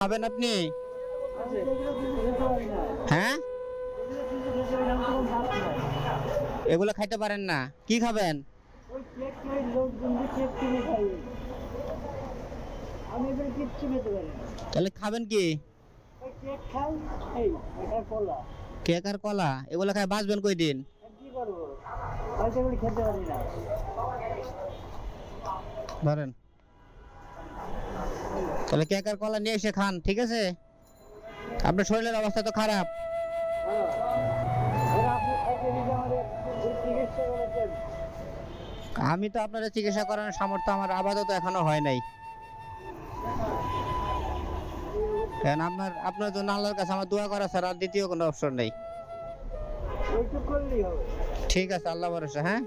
খাবেন আপনি? হ্যাঁ? এগুলো খাইতে পারেন না। কি খাবেন? তাহলে খাবেন কি? কেক আর কলা। এগুলো খাই বাঁচবেন কই দিন ধরেন। তাহলে কেক আর কলা নিয়ে এসে খান ঠিক আছে? আপনার শরীরের অবস্থা তো খারাপ। আমি তো আপনার চিকিৎসা করানোর সামর্থ্য আমার আপাতত এখনও হয় নাই। কারণ আপনার আপনার জন্য আল্লাহর কাছে আমার দোয়া করা ছাড়া আর দ্বিতীয় কোনো অপশন নেই। ঠিক আছে আল্লাহ ভরসা হ্যাঁ?